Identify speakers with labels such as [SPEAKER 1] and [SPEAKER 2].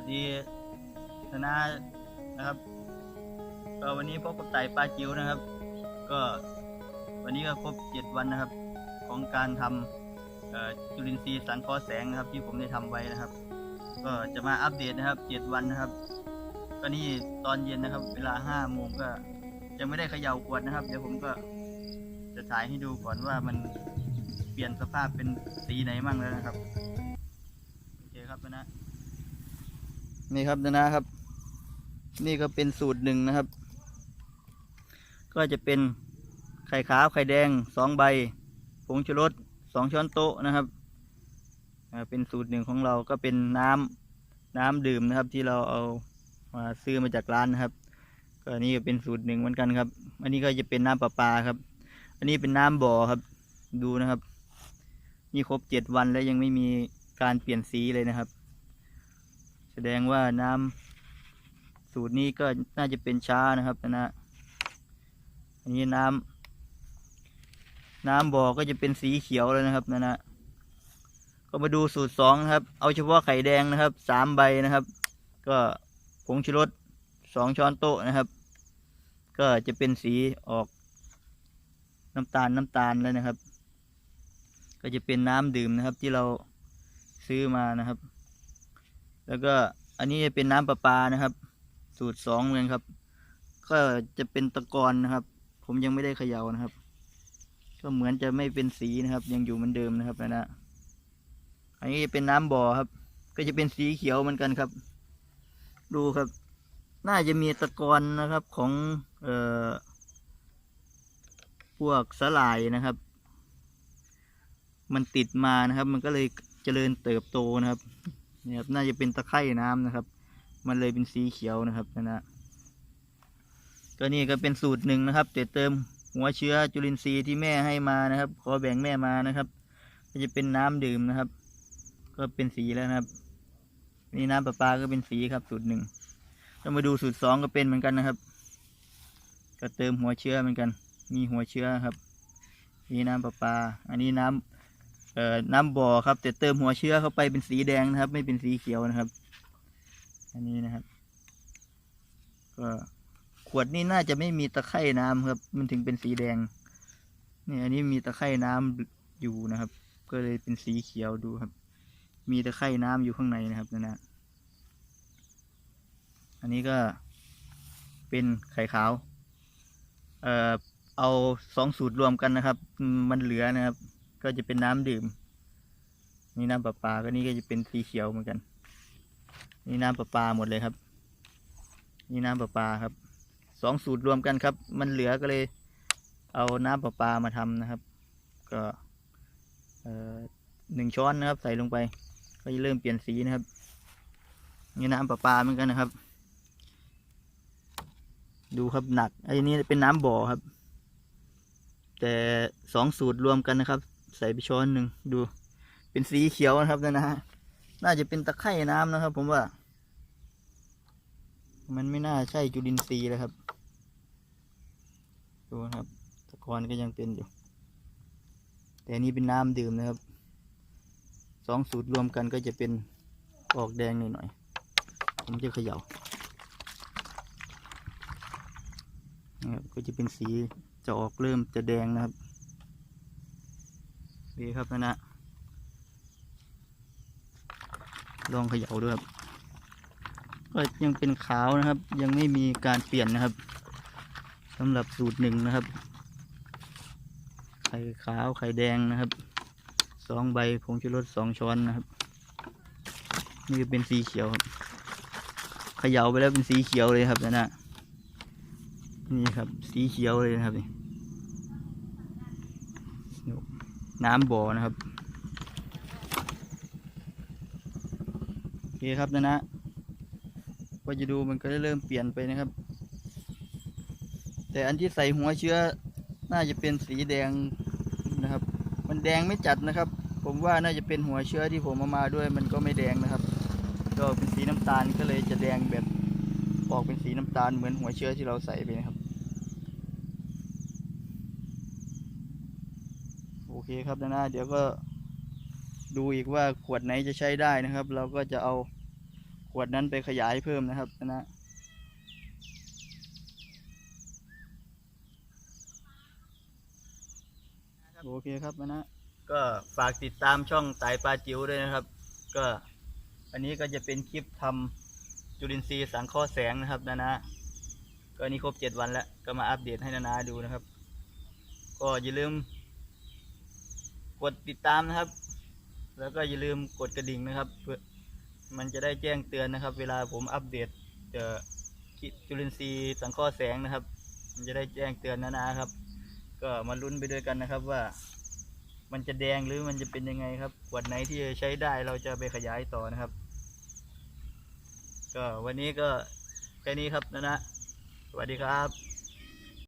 [SPEAKER 1] วัสดีธนานะครับก็วันนี้พบกับไต่ปลาจิ๋วนะครับ ก็วันนี้ก็ครบเจ็ดวันนะครับ ของการทำจุลินทรีย์สังเคราะห์แสงนะครับ ที่ผมได้ทำไว้นะครับ ก็จะมาอัปเดตนะครับเจ็ดวันนะครับ ก็นี่ตอนเย็นนะครับ เวลาห้าโมงก็ยังไม่ได้เขย่าขวดนะครับ เดี๋ยวผมก็จะถ่ายให้ดูก่อนว่ามันเปลี่ยนสภาพเป็นสีไหนมั่งแล้วนะครับ โอเคครับนะ นี่ครับนะนะครับ นี่ก็เป็นสูตรหนึ่งนะครับ ก็จะเป็นไข่ขาวไข่แดงสองใบผงชูรสสองช้อนโต๊ะนะครับเป็นสูตรหนึ่งของเราก็เป็นน้ำน้ำดื่มนะครับ ที่เราเอามาซื้อมาจากร้านนะครับ ก็นี่ก็เป็นสูตรหนึ่งเหมือนกันครับ อันนี้ก็จะเป็นน้ำประปาครับ อันนี้เป็นน้ำบ่อครับ ดูนะครับ นี่ครบเจ็ดวันแล้วยังไม่มีการเปลี่ยนสีเลยนะครับ แสดงว่าน้ำสูตรนี้ก็น่าจะเป็นช้านะครับนะนะอันนี้น้ำน้ำบ่อก็จะเป็นสีเขียวแล้วนะครับนะนะก็มาดูสูตรสองนะครับ เอาเฉพาะไข่แดงนะครับสามใบนะครับ ก็ผงชูรสสองช้อนโต๊ะนะครับ ก็จะเป็นสีออกน้ำตาลน้ำตาลแล้วนะครับ ก็จะเป็นน้ำดื่มนะครับที่เราซื้อมานะครับ แล้วก็อันนี้จะเป็นน้ำประปานะครับ สูตรสองเลยครับ ก็จะเป็นตะกอนนะครับ ผมยังไม่ได้เขย่านะครับ ก็เหมือนจะไม่เป็นสีนะครับ ยังอยู่เหมือนเดิมนะครับนะนะอันนี้จะเป็นน้ำบ่อครับ ก็จะเป็นสีเขียวเหมือนกันครับ ดูครับ น่าจะมีตะกอนนะครับของเอ่อพวกสลายนะครับ มันติดมานะครับ มันก็เลยเจริญเติบโตนะครับ นี่ครับน่าจะเป็นตะไคร่น้ำนะครับ มันเลยเป็นสีเขียวนะครับนะนะก็นี่ก็เป็นสูตรหนึ่งนะครับแต่เติมหัวเชื้อจุลินทรีย์ที่แม่ให้มานะครับ ขอแบ่งแม่มานะครับ ก็จะเป็นน้ำดื่มนะครับ ก็เป็นสีแล้วนะครับ นี่น้ำประปาก็เป็นสีครับ สูตรหนึ่งก็มาดูสูตรสองก็เป็นเหมือนกันนะครับ ก็เติมหัวเชื้อเหมือนกัน มีหัวเชื้อครับ นี่น้ำประปา อันนี้น้ำเอ่อ น้ำบ่อครับ แต่เติมหัวเชื้อเข้าไปเป็นสีแดงนะครับ ไม่เป็นสีเขียวนะครับ อันนี้นะครับ ก็ขวดนี้น่าจะไม่มีตะไคร่น้ำครับ มันถึงเป็นสีแดงนี่อันนี้มีตะไคร่น้ำอยู่นะครับ ก็เลยเป็นสีเขียวดูครับ มีตะไคร่น้ำอยู่ข้างในนะครับนั่นนะอันนี้ก็เป็นไข่ขาว เอ่อเอาสองสูตรรวมกันนะครับ มันเหลือนะครับ ก็จะเป็นน้ำดื่ม นี่น้ำประปาก็นี่ก็จะเป็นสีเขียวเหมือนกัน นี่น้ำประปาหมดเลยครับ นี่น้ำประปาครับสองสูตรรวมกันครับ มันเหลือก็เลย เอาน้ำประปามาทำนะครับ ก็เออหนึ่งช้อนนะครับ ใส่ลงไป ก็จะเริ่มเปลี่ยนสีนะครับ นี่น้ำประปาเหมือนกันนะครับ ดูครับหนักไอ้นี่เป็นน้ำบ่อครับ แต่สองสูตรรวมกันนะครับ ใส่ไปช้อนหนึ่งดู เป็นสีเขียวนะครับนะฮะน่าจะเป็นตะไคร่น้ำนะครับ ผมว่า มันไม่น่าใช่จุลินทรีย์แล้วครับ ดูนะครับ ตะกอนก็ยังเป็นอยู่ แต่นี้เป็นน้ำดื่มนะครับสองสูตรรวมกันก็จะเป็นออกแดงหน่อยๆผมจะเขย่านะครับก็จะเป็นสีจะออกเริ่มจะแดงนะครับ ดีครับนะนะลองเขย่าด้วยครับ ก็ยังเป็นขาวนะครับ ยังไม่มีการเปลี่ยนนะครับสำหรับสูตรหนึ่งนะครับ ไข่ขาวไข่แดงนะครับสองใบผงชูรสสองช้อนนะครับ นี่เป็นสีเขียวครับเขย่าไปแล้วเป็นสีเขียวเลยครับนะนะนี่ครับ สีเขียวเลยนะครับนี่ น้ำบ่อนะครับโอเคครับนะนะก็จะดูมันก็เริ่มเปลี่ยนไปนะครับ แต่อันที่ใส่หัวเชื้อน่าจะเป็นสีแดงนะครับ มันแดงไม่จัดนะครับ ผมว่าน่าจะเป็นหัวเชื้อที่ผมเอามาด้วย มันก็ไม่แดงนะครับก็เป็นสีน้ำตาลก็เลยจะแดงแบบออกเป็นสีน้ำตาลเหมือนหัวเชื้อที่เราใส่ไปนะครับ โอ เคครับนะนะเดี๋ยวก็ดูอีกว่าขวดไหนจะใช้ได้นะครับ เราก็จะเอาขวดนั้นไปขยายเพิ่มนะครับนะโอเคครับนะก็ฝากติดตามช่องสายปลาจิ๋วด้วยนะครับ ก็อันนี้ก็จะเป็นคลิปทำจุลินทรีย์สังเคราะห์แสงนะครับนะนะก็นี้ครบเจ็ดวันแล้ว ก็มาอัปเดตให้นานาดูนะครับ ก็อย่าลืม กดติดตามนะครับ แล้วก็อย่าลืมกดกระดิ่งนะครับเพื่อมันจะได้แจ้งเตือนนะครับ เวลาผมอัปเดตเอ่อคลิปจุลินทรีย์สังเคราะห์แสงนะครับ มันจะได้แจ้งเตือนนานาครับ ก็มาลุ้นไปด้วยกันนะครับว่า มันจะแดงหรือมันจะเป็นยังไงครับขวดไหนที่จะใช้ได้เราจะไปขยายต่อนะครับ ก็วันนี้ก็แค่นี้ครับนะนะสวัสดีครับ